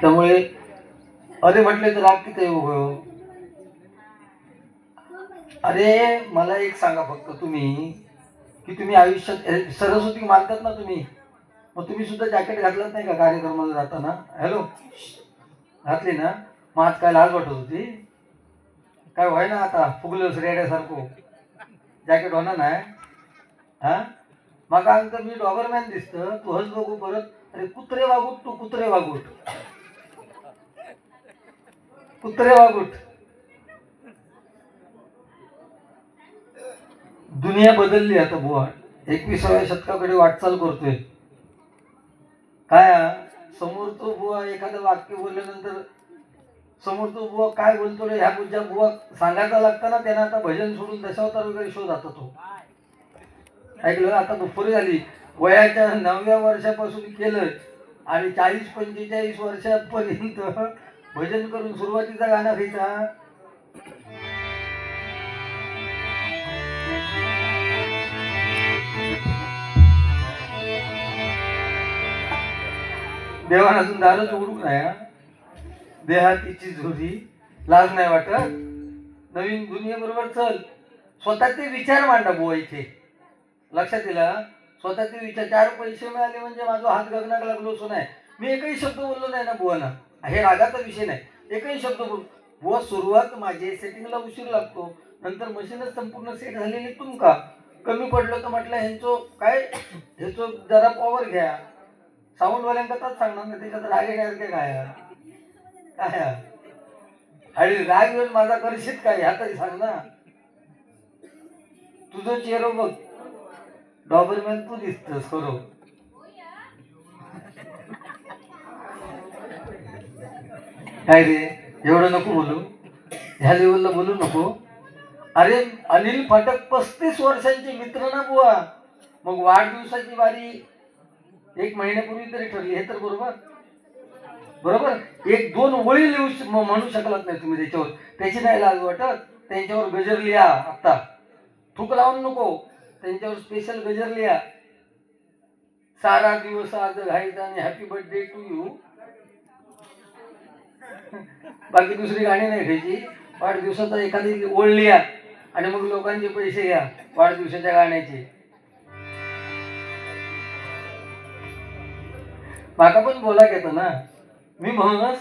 त्यामुळे अरे म्हटले तर राग किती हो अरे मला एक सांगा फक्त तुम्ही की तुम्ही आयुष्यात सरस्वती मानतात ना तुम्ही? मग तुम्ही सुद्धा जॅकेट घातलं नाही का कार्यक्रमाला जाताना? हॅलो घातली ना? मग आज काय लाज वाटत होती? काय व्हाय ना आता फुगलं रेड्यासारखं. जॅकेट होणार नाही. हा? मग तर मी डॉगरमॅन दिसतं तू हस बघू परत. अरे कुत्रे वागूट तू कुत्रे वागूट कुत्रे वागूट. दुनिया बदलली आता बुवा. एकविसाव्या शतकाकडे वाटचाल करतोय. काय समोर तो बुवा एखादं वाक्य बोलल्यानंतर समोर तो बुवा काय बोलतो रे? ह्या गुज्या बुवा सांगायचा लागताना त्यांना आता भजन सोडून दशावतार वगैरे शोध जातो तो. ऐकलं? आता दुपारी झाली. वयाच्या नवव्या वर्षापासून केलं आणि चाळीस पंचेचाळीस वर्षापर्यंत भजन करून सुरुवातीचा गाणं घ्यायचा. देवान अजून दारच उघडूक नाही देहातीची झोरी लाज नाही वाटत. नवीन दुनियेबरोबर चल. स्वतःचे विचार मांडा बुवा इथे. लक्षात दिला स्वतःचे विचार. चार पैसे मिळाले म्हणजे माझा हात गगनाक लागलो असो नाही. मी एकही शब्द बोललो नाही ना बुवाना हे रागाचा विषय नाही. एकही शब्द बोल. व सुरुवात माझे सेटिंगला उशीर लागतो. नंतर मशीनच संपूर्ण सेट झालेली तुमका कमी पडलं तर म्हटलं ह्यांचं काय? ह्याचं जरा पॉवर घ्या. साऊंडवाल्यांका तर सांगणार ना त्याच्यात राग येण्यासारखे काय? काय? आहे? आणि राग येऊन माझा करशीत काय? ह्या तरी सांग ना. तुझं चेहरा बघ. डॉबरमॅन तू दिसतस खरं. काय रे? एवढं नको बोलू. ह्या लेवलला बोलू नको. अरे अनिल फाटक पस्तीस वर्षांचे मित्र ना बुवा. मग वाढदिवसाची वारी एक महिन्यापूर्वी तरी ठरली. हे तर बरोबर. बरोबर? एक दोन ओळी लिहू म्हणू शकलात नाही तुम्ही त्याच्यावर. त्याची नाही लाज वाटत. त्यांच्यावर गजर लिहा आत्ता. थूक लावून नको. त्यांच्यावर स्पेशल गजर लिहा. सारा दिवस आज घायचा आणि हॅपी बर्थडे टू यू बाकी दुसरी गाणी नाही घ्यायची. वाढदिवसाचा एखादी ओळ लिहा आणि मग लोकांचे पैसे घ्या वाढदिवसाच्या गाण्याचे. माका पण बोला घेतो ना. मी म्हणूनच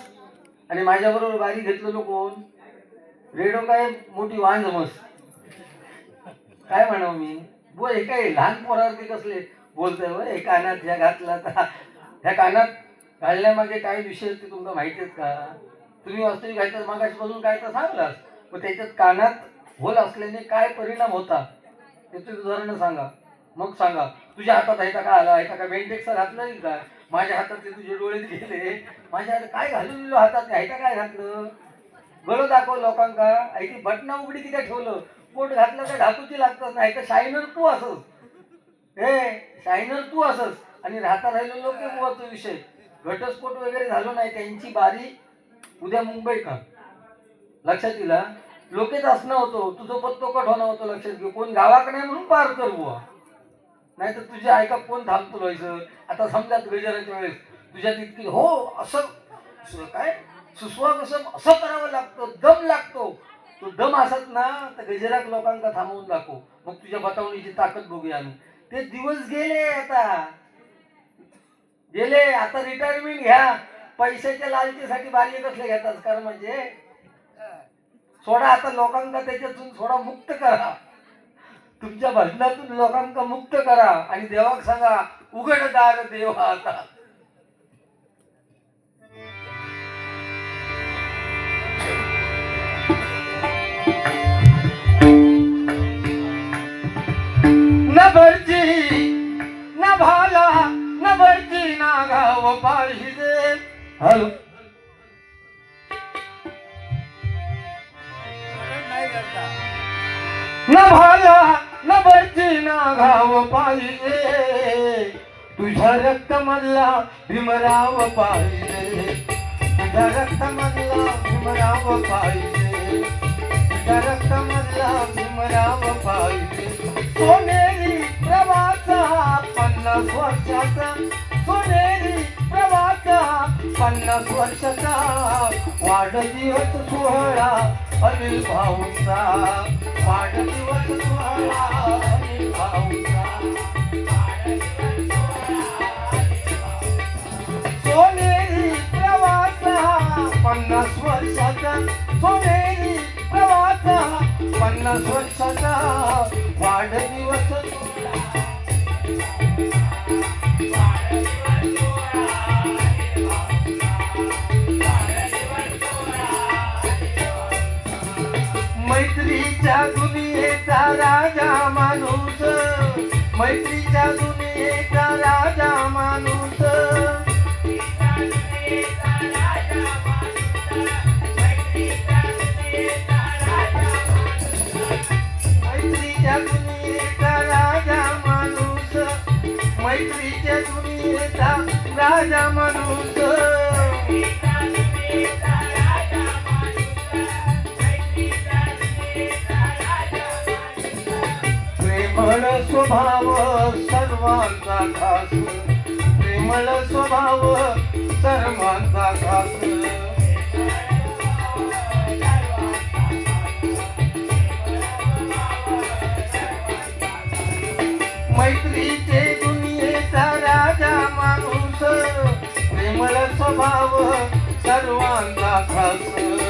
आणि माझ्याबरोबर बारी घेतलेलो कोण रेडो काय मोठी वांझमस काय म्हणावं मी? बोल हे काय लहान पोरावरती कसले बोलतोय बरं हे कानात ह्या घातला तर ह्या कानात घालण्यामागे काय विषय ते तुमका माहितीच का? तुम्ही वास्तविक घालतात बसून काय तर सांगलास. मग त्याच्यात कानात होल असल्याने काय परिणाम होता? त्याचं उदाहरण सांगा. मग सांगा. तुझ्या हातात आहे का आला? आहे का बेंटेक्सचा घातला येईल का? माझ्या हातातले तुझे डोळे गेले. माझ्या हातात काय घालून दिलं हातात आहे काय घातलं? बरं दाखव लोकांका. आहे ती बटना उघडी तिथे ठेवलं? कोट घातलं तर ढाकूची लागतात नाही. तर शायनर तू असस. हे शायनर तू असस. आणि राहता राहिलो लोक तो विषय. घटस्फोट वगैरे झालो नाही. त्यांची बारी उद्या मुंबई का? लक्षात दिला? लोकेच असणं होतो तुझं पत्तो कट होणं होतो लक्षात घेऊ. कोण गावाकडे म्हणून पार कर बुवा. नाही तर तुझ्या ऐका कोण थांबतो व्हायचं आता समजा गजराच्या वेळेस तुझ्या तितकी हो असं काय? सुस्वाग कसं असं करावं लागतं. दम लागतो. तो दम असत ना तर गजराक लोकांका थांबवून दाखव. मग तुझ्या बतावणीची ताकद बघूया आम्ही. ते दिवस गेले आता. गेले. आता रिटायरमेंट घ्या. पैशाच्या लालचीसाठी बारी कसले घेतात? कारण म्हणजे सोडा आता लोकांका त्याच्यातून थोडा मुक्त करा. तुमच्या भजनातून लोकांका मुक्त करा. आणि देवाक सांगा उघडदार देवा आता. हॅलो. न भाला न भरची ना घाव पाहिजे. तुझ्या रक्त मधला भीमराव पाहिजे. तुझ्या रक्त मधला भीमराव पाहिजे. तुझ्या रक्त मधला भीमराव पाहिजे. सोनेरी प्रवासा पन्नास वर्षाचा सोनेरी प्रवासा पन्नास वर्षाचा वाढदिवस सोहळा अनिल भाऊचा. वाढदिवस सोहळा अनिल भाऊचा. सोनेरी प्रवास पन्नास वर्षाचा. सोनेरी प्रवास पन्नास वर्षाचा वाढदिवस मैत्रीच्या दुनियेचा राजा माणूस. मैत्रीच्या दुनियेचा राजा माणूस. मैत्रीच्या दुनियेचा राजा माणूस. मैत्रीच्या दुनियेचा राजा माणूस. स्वभाव सर्वांचा खास. प्रेमळ स्वभाव सर्वांचा खास. मैत्रीचे दुनियेचा राजा माणूस. प्रेमळ स्वभाव सर्वांचा खास.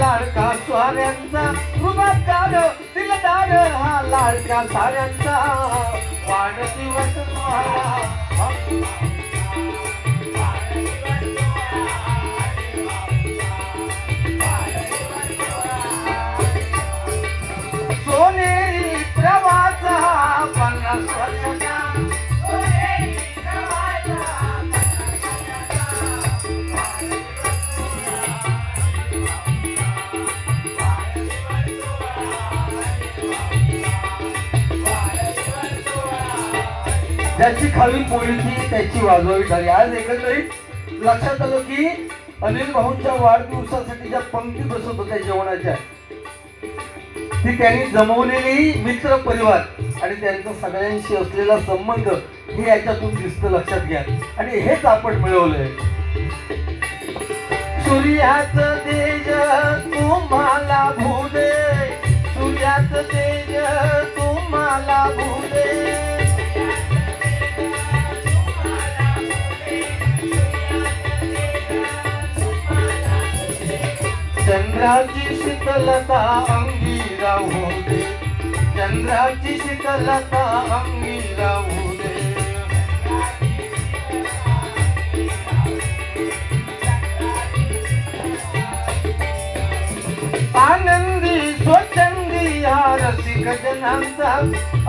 लाडका स्वाऱ्यांचा रुबाबदार दिलदार हा लाडका साऱ्यांचा. वाढदिवस सोहळा त्याची खावी पोळीची त्याची वाजवावी झाली आज एकंदरीत लक्षात आलं की अनिल भाऊंच्या वाढदिवसासाठी ज्या पंक्ती बसत होत्या जेवणाच्या ती त्यांनी जमवलेली मित्र परिवार आणि त्यांचा सगळ्यांशी असलेला संबंध हे याच्यातून दिसतं लक्षात घ्या. आणि हेच आपण मिळवलंय. सूर्याचं तेज चंद्राची शीतलता अंगी राहू दे. चंद्राची शीतलता अंगी राहू दे. आनंदी स्वचंदी हा रसिक जनांचा.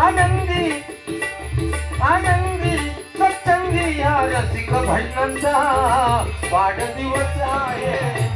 आनंदी आनंदी स्वचंदी हा रसिक भजनांचा वाढदिवस आहे.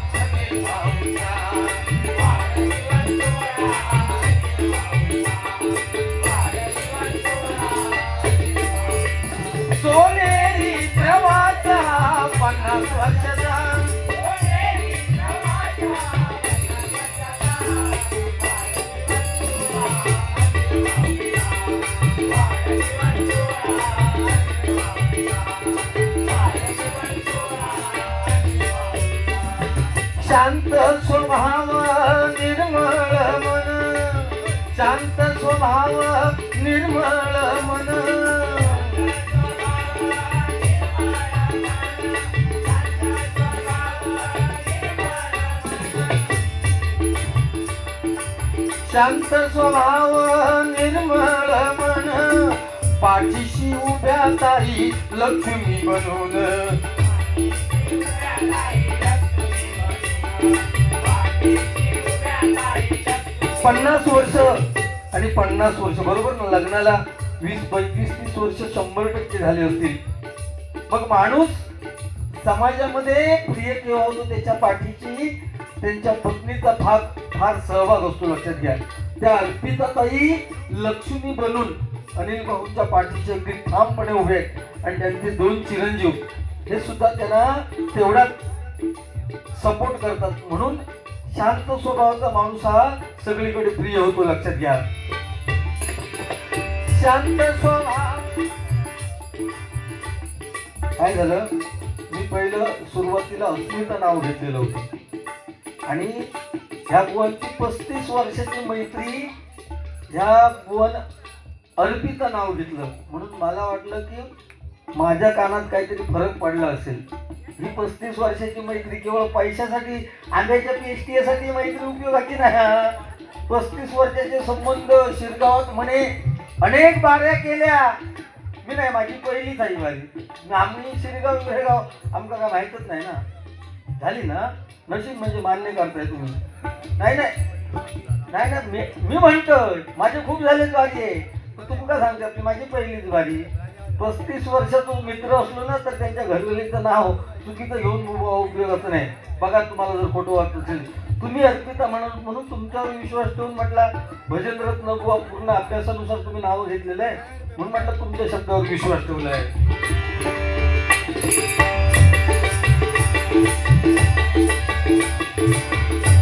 शांत स्वभाव निर्मळ मन. शांत स्वभाव निर्मळ मन. शांत स्वभाव निर्मळ मन. पाठीशी उभ्या ताई लक्ष्मी बनवून पन्नास वर्ष आणि पन्नास वर्ष बरोबर? ना लग्नाला वीस पंचवीस तीस वर्ष शंभर टक्के झाले असतील. मग माणूस समाजामध्ये प्रिय केव्हा होतो त्याच्या पाठीची त्यांच्या पत्नीचा भाग फार सहभाग असतो लक्षात घ्या. त्या अर्पिताताई लक्ष्मी बनून अनिल भाऊंच्या पाठीचे अगदी ठामपणे उभे आहेत आणि त्यांचे दोन चिरंजीव हे सुद्धा त्यांना तेवढा सपोर्ट करतात. म्हणून शांत स्वभावाचा माणूस हा सगळीकडे प्रिय होतो लक्षात घ्या. शांत स्वभाव. काय झालं? मी पहिलं सुरुवातीला अस्मिता नाव घेतलेलं होतं. आणि ह्या गुवांची पस्तीस वर्षाची मैत्री ह्या गुवान अर्पिता नाव घेतलं. म्हणून मला वाटलं की माझ्या कानात काहीतरी फरक पडला असेल. ही पस्तीस वर्षाची मैत्री केवळ पैशासाठी आंब्याच्या पेस्टीसाठी मैत्री उपयोगाची नाही. पस्तीस वर्षाचे संबंध शिरगावात म्हणे अनेक बाऱ्या केल्या. मी नाही माझी पहिलीच आई माझी आम्ही शिरगाव विरगाव आमका काय माहीतच नाही ना. झाली ना? नशीब म्हणजे मान्य करताय तुम्ही. नाही नाही. नाही ना मी मी म्हणतोय माझे खूप झालेच बारी. आहे पण का सांगते आपली माझी पहिलीच वारी पस्तीस वर्षातून मित्र असलो ना तर त्यांच्या घरवेलीचं नाव चुकीचं घेऊन उपयोगाचं नाही. बघा तुम्हाला जर फोटो वाटत असेल. तुम्ही अर्पिता म्हणून म्हणून तुमच्यावर विश्वास ठेवून म्हटला भजनरत्न बुवा पूर्ण अभ्यासानुसार तुम्ही नाव घेतलेलं आहे. म्हणून म्हटलं तुमच्या शब्दावर विश्वास ठेवला आहे.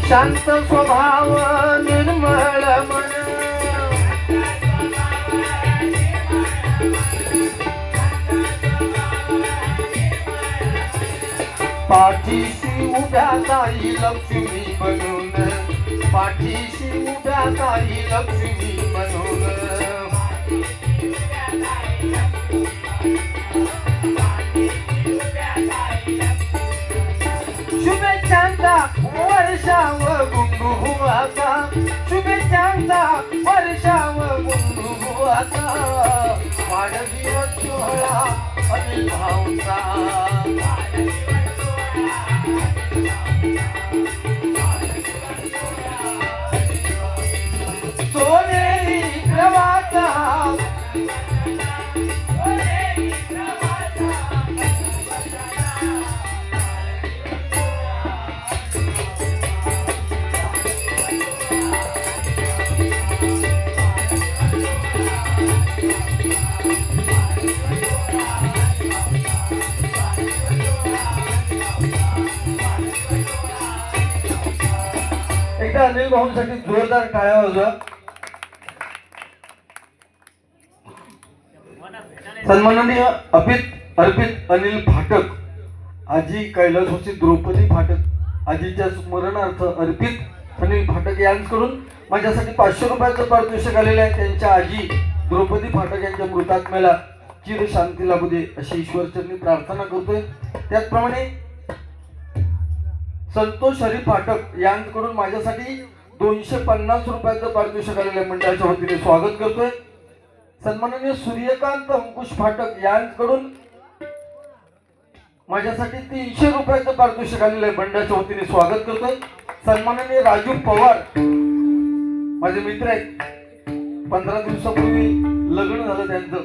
शांत स्वभाव निर्मळ मन पाठीशी उभ्या ताई लक्ष्मी बनून पाठीशी उभ्या ताई लक्ष्मी बनून शुभेच्छांचा वर्षाव गुंडू आता. शुभेच्छांचा वर्षाव गुंडू आता. वाढदिवस सोहळा अनिल भाऊचा. अनिल भाऊंसाठी जोरदार टाळ्या वाजवा. सन्माननीय अपित अर्पित अनिल फाटक आजी कैलासवासी द्रौपदी फाटक आजीच्या स्मरणार्थ अर्पित अनिल फाटक यांकडून माझ्यासाठी पाचशे रुपयाचं पारितोषिक आलेलं आहे. त्यांच्या आजी द्रौपदी फाटक यांच्या मृतात्म्याला चिर शांती लाभू दे अशी ईश्वरचरणी प्रार्थना करतोय. त्याचप्रमाणे संतोष हरी फाटक यांकडून माझ्यासाठी दोनशे पन्नास रुपयाचं पारितोषिक आलेल्या मंडळाच्या वतीने स्वागत करतोय. सन्माननीय सूर्यकांत अंकुश फाटक यांकडून माझ्यासाठी तीनशे रुपयाचं पारितोषिक आलेलं आहे. मंडळाच्या वतीने स्वागत करतोय. सन्माननीय राजू पवार माझे मित्र आहेत. पंधरा दिवसापूर्वी लग्न झालं त्यांचं.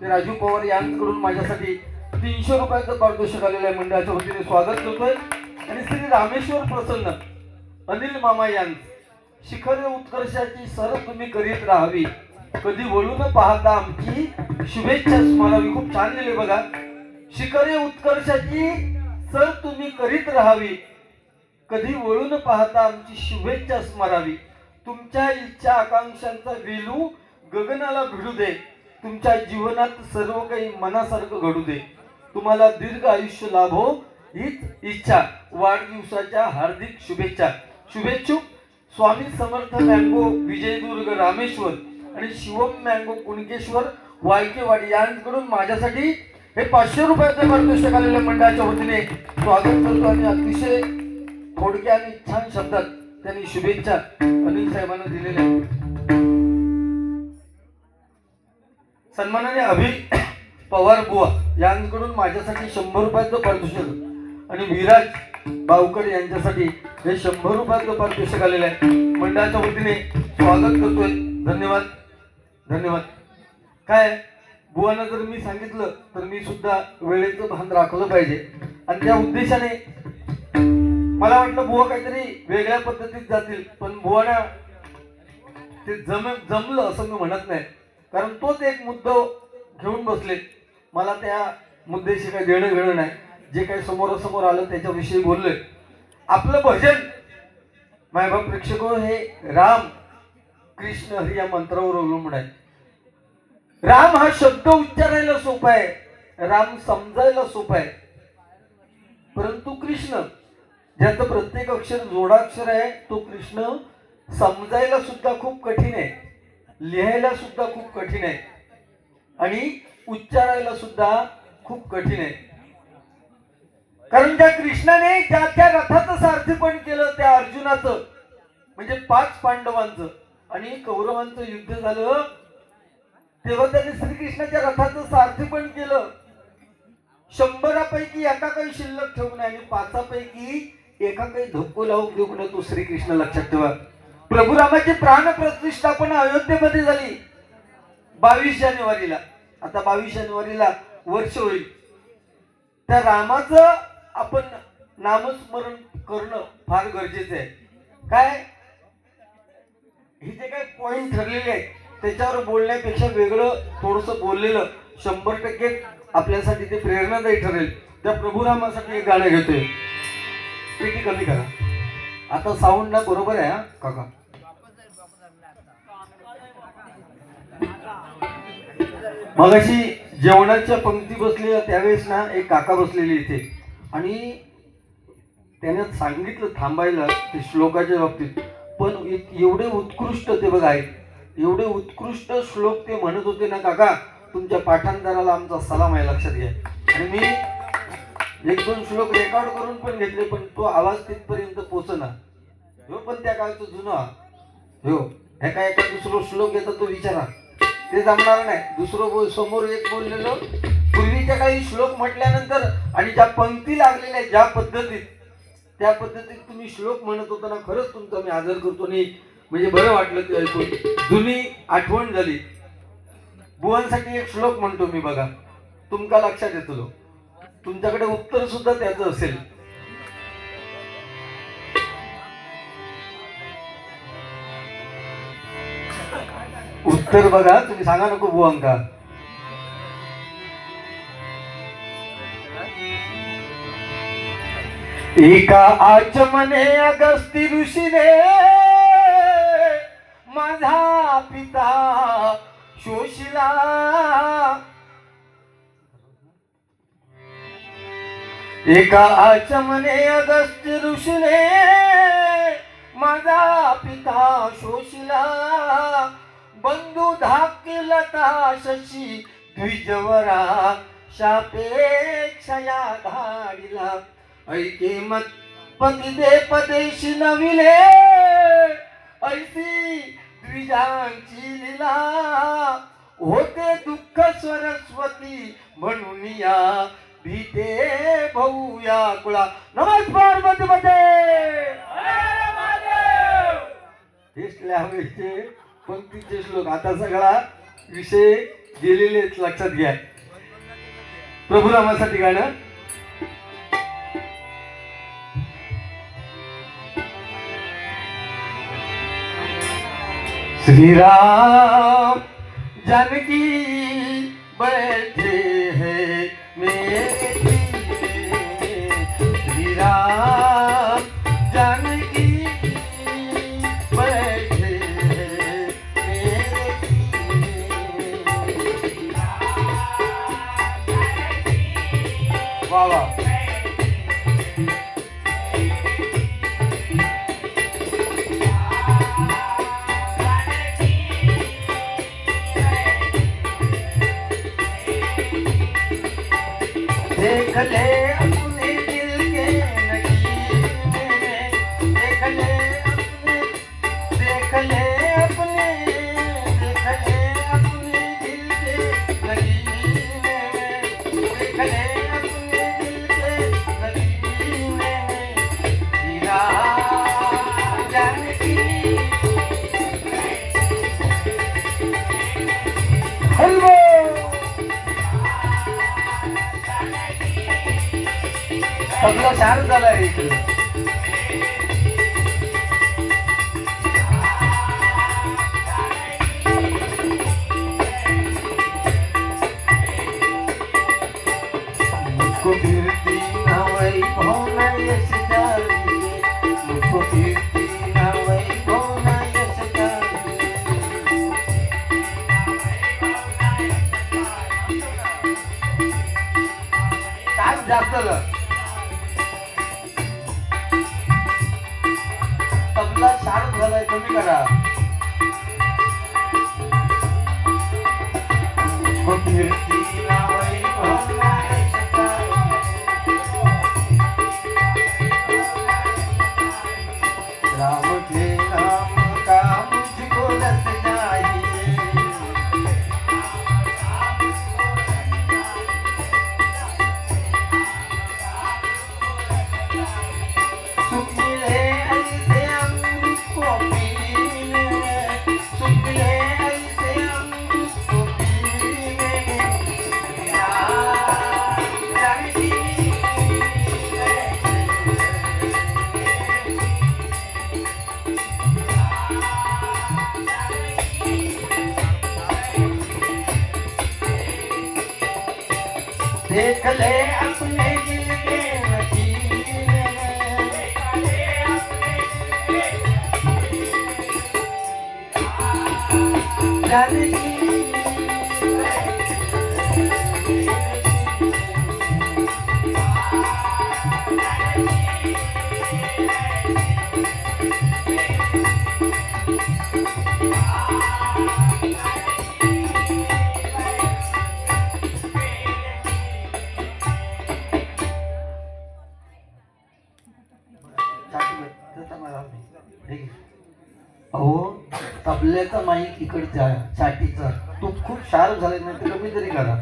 ते राजू पवार यांकडून माझ्यासाठी तीनशे रुपयाचं पारितोषिक आलेलं आहे. मंडळाच्या वतीने स्वागत करतोय. आणि श्री रामेश्वर प्रसन्न अनिल मामा यांचं शिखर उत्कर्षाची सर तुम्ही करीत राहावी. कधी वळू न पाहता आमची शुभेच्छा स्मरावी. खूप छान लिहिले बघा. शिखरे उत्कर्षाची सर तुम्ही करीत राहावी. कधी वळू न पाहता आमची शुभेच्छा स्मरावी. तुमच्या इच्छा आकांक्षांचा वेलू गगनाला भिडू दे. तुमच्या जीवनात सर्व काही मनासारखं घडू दे. तुम्हाला दीर्घ आयुष्य लाभो. हीच इच्छा. वाढदिवसाच्या हार्दिक शुभेच्छा. शुभेच्छुक स्वामी समर्थ मँगो विजयदुर्ग रामेश्वर आणि शिवम मँगो कुणकेश्वर वायकेवाडी यांकडून माझ्यासाठी हे पाचशे रुपयाचं पारितोषिक आलेल्या मंडळाच्या वतीने स्वागत करतो आणि अतिशय थोडक्या आणि छान शब्दात त्यांनी शुभेच्छा अनिल साहेबांना दिलेल्या सन्मानाने अभि पवार बुवा यांकडून माझ्यासाठी शंभर रुपयाचं पारितोषिक आणि विराज बावकर यांच्यासाठी हे शंभर रुपयाचं पारितोषिक आलेलं आहे. मंडळाच्या वतीने स्वागत करतोय. धन्यवाद. धन्यवाद. काय बुवांना जर मी सांगितलं तर मी सुद्धा वेळेचं भान राखलं पाहिजे. आणि त्या उद्देशाने मला वाटलं बुवा काहीतरी वेगळ्या पद्धतीत जातील पण बुवाना ते जम जमलं असं मी म्हणत नाही. कारण तोच एक मुद्दा घेऊन बसले. मला त्या मुद्द्याशी काही देणं घेणं नाही. जे काही समोरासमोर आलं त्याच्याविषयी बोललोय आपलं भजन मायबाप प्रेक्षक हो, हे राम कृष्ण हरी या मंत्रावर अवलंबून आहे. राम हा शब्द उच्चारायला सोपा आहे. राम समजायला सोपा आहे. परंतु कृष्ण ज्याचं प्रत्येक अक्षर जोडाक्षर आहे तो कृष्ण समजायला सुद्धा खूप कठीण आहे. लिहायला सुद्धा खूप कठीण आहे. आणि उच्चारायला सुद्धा खूप कठीण आहे. कारण त्या कृष्णाने ज्या त्या रथाचं सारथीपण केलं त्या अर्जुनाचं म्हणजे पाच पांडवांचं आणि कौरवांचं युद्ध झालं तेव्हा त्यांनी श्रीकृष्णाच्या रथाचं सारथीपण केलं. शंभरापैकी एका काही शिल्लक ठेवू नये आणि पाचापैकी एका काही धक्को लावून देऊ नये तो श्रीकृष्ण लक्षात ठेवा. प्रभू रामाची प्राण प्रतिष्ठापना अयोध्येमध्ये झाली. बावीस जानेवारीला. आता बावीस जानेवारीला वर्ष होईल. त्या रामाचं आपण नामस्मरण करणं फार गरजेचं आहे. काय? हे जे काही पॉइंट ठरलेले आहेत त्याच्यावर बोलण्यापेक्षा वेगळं थोडस बोललेलं शंभर टक्के आपल्यासाठी ते प्रेरणादायी ठरेल. त्या प्रभुरामासाठी एक गाणं घेतोय. पेटी कमी करा. आता साऊंड ना बरोबर आहे हा? काका. मगाशी जेवणाच्या पंक्ती बसलेल्या त्यावेळेस ना एक काका बसलेली इथे. आणि त्याने सांगितलं थांबायला ते श्लोकाच्या बाबतीत. पण एवढे उत्कृष्ट ते बघा आहेत एवढे उत्कृष्ट श्लोक ते म्हणत होते ना काका तुमच्या पाठांतराला आमचा सलाम आहे लक्षात घ्या. आणि मी एक दोन श्लोक रेकॉर्ड करून पण घेतले पण तो आवाज तिथपर्यंत पोचना. हो पण त्या काळचं जुना. हो एका एका दुसरं श्लोक येतो तो विचारा. ते जमणार नाही. दुसरं बोल समोर एक बोललेलं पूर्वीच्या काही श्लोक म्हटल्यानंतर आणि ज्या पंक्ती लागलेल्या आहेत ज्या पद्धतीत त्या पद्धतीत तुम्ही श्लोक म्हणत होता ना खरंच तुमचा मी आदर करतो नाही म्हणजे बरं वाटलं ते ऐकून. जुनी आठवण झाली. बुवांसाठी एक श्लोक म्हणतो मी बघा. तुमका लक्षात येतो तुमच्याकडे उत्तर सुद्धा त्याचं असेल. उत्तर बघा तुम्ही सांगा नको बुवांका. एका आचमने अगस्ती ऋषीने माझा पिता शोषिला. एका आचमने अगस्ती ऋषीने माझा पिता शोषिला. बंधू धाकिलता शशी द्विजवरा शापेक्षया धाडिला. ऐके मत पती पदेश नविले. ऐसी द्विजांची लीला होते दुःख सरस्वती म्हणून या भीते भाऊ या कुळा नमस्कारमध्ये मध्ये टेस्ट पंक्तीचे श्लोक. आता सगळा विषय गेलेले लक्षात घ्या. प्रभुरामासाठी गाणं. श्री राम जानकी बैठे हैं मेरे। श्री राम जानकी बैठे हैं मेरे वाह वाह तिकडच्या साठीचा तू खूप शार झाले नाही तर कमी तरी करा.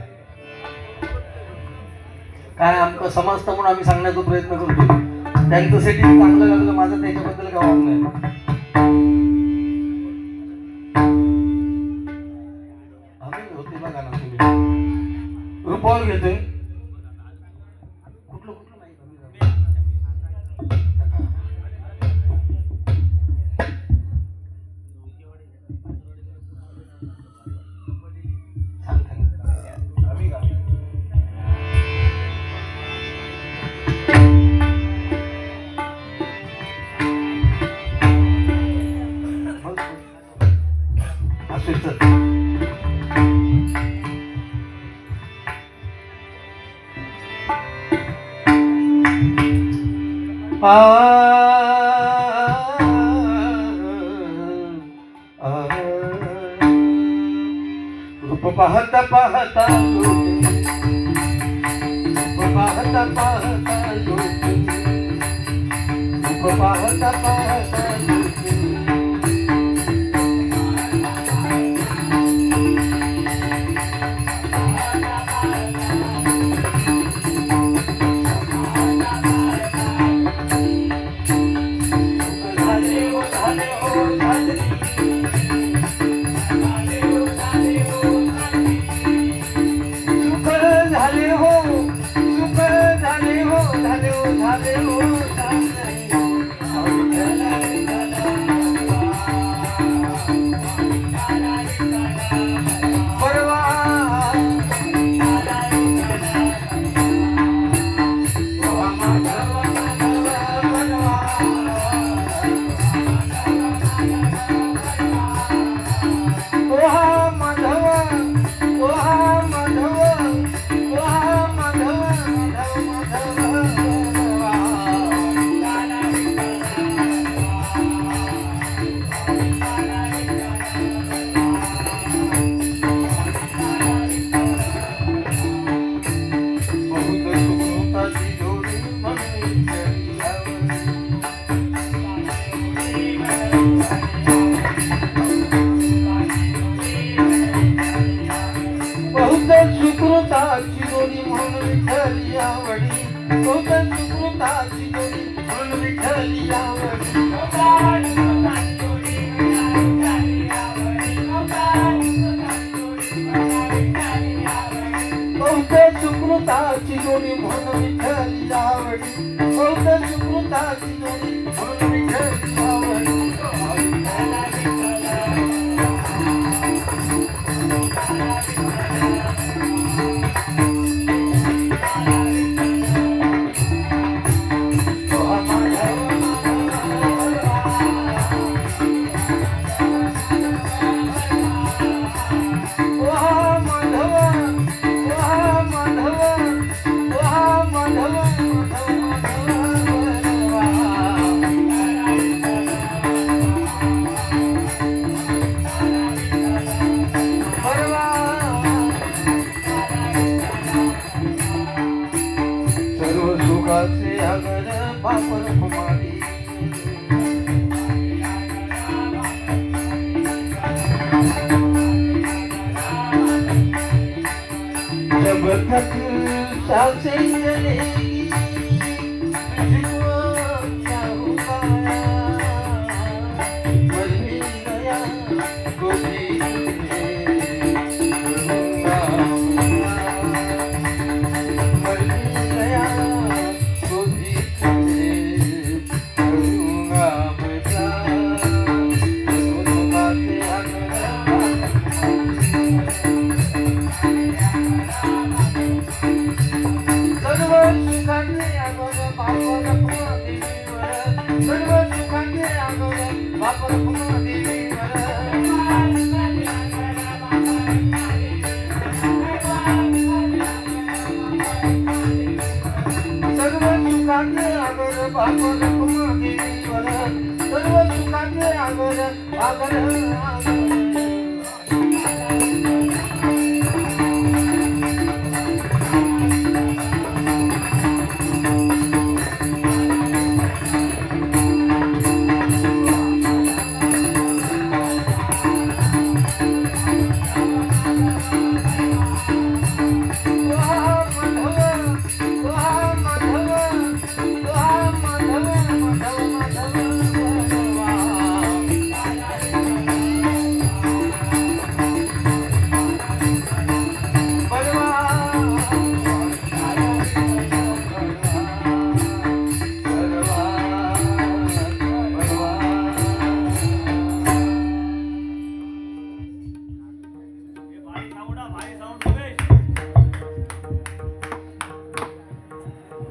काय आमचं समजतं म्हणून आम्ही सांगण्याचा प्रयत्न करतो त्यांचं सेटिंग चांगलं लागलं माझं त्याच्याबद्दल काय वाटत नाही.